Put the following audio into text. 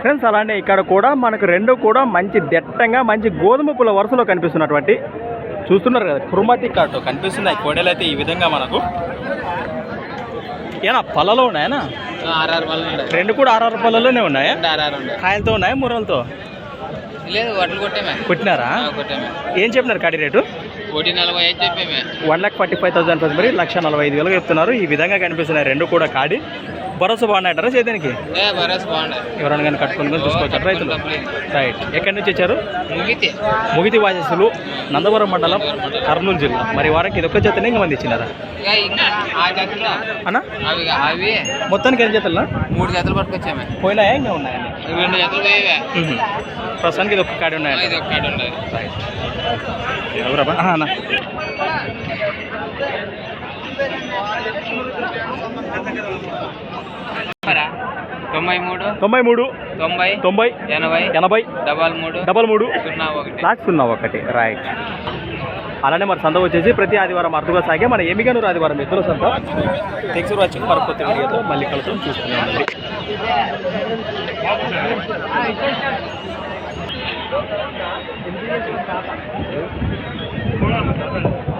Friends అలానే ఇక్కడ కూడా మనకు రెండు కూడా మంచి దట్టంగా మంచి గోధుమ పూల వరుసలో కనిపిస్తున్నటువంటి చూస్తున్నారు కదా కుర్మతి కాటు కనిపిస్తున్నాయి. కోడలు అయితే ఈ విధంగా మనకు. ఏనా పళ్ళలో ఉన్నాయనా? రెండు కూడా ఆర్ఆర్ పళ్ళలోనే ఉన్నాయా. కాయలతో ఉన్నాయా ముర్రలతో? లేదు వడ్లు కొట్టేమే. కొట్టినారా? కొట్టామే. ఏం చెప్పినారు కాడి రేటు? ఒకటి నలభై ఐదు చెప్పేమే. One lakh forty five thousand plus మరి లక్ష నలభై ఐదు వేలకు చెప్తున్నారు. ఈ విధంగా కనిపిస్తున్నాయి రెండు కూడా కాడి. భరోసా బాగున్నాయంటారా బాగుండే ఎవరైనా కానీ కట్టుకొని కానీ చూసుకోవచ్చు రైతులు? రైట్ ఎక్కడి నుంచి వచ్చారు? ముగితే. ముగితి వాసస్సులు నందవరం మండలం కర్నూలు జిల్లా. మరి వారికి ఇది ఒక్క జతనే ఇంకా మంది ఇచ్చినారా? అన్న? అవి అవి. మొత్తానికి ఎన్ని జతలు మూడు పట్టుకొచ్చామే. పోయినాయా? ఇంకా ఉన్నాయండి రెండు. ప్రస్తుతానికి ఇది ఒక్క కాడి ఇది ఉండదు అన్న. తొంభై మూడు తొంభై మూడు తొంభై తొంభై ఎనభై ఎనభై డబల్ మూడు డబల్ మూడు. సున్నా ఒకటి. లాక్ సున్నా ఒకటి. రైట్ అలానే మరి సంత వచ్చేసి ప్రతి ఆదివారం అర్థగా సాగే మన ఎమిగనూరు ఆదివారం ఇద్దరు సంత. థ్యాంక్స్ ఫర్ వాచింగ్ మరి కొత్త వీడియోతో మళ్ళీ కలుసుకొని చూస్తూనే Thank you.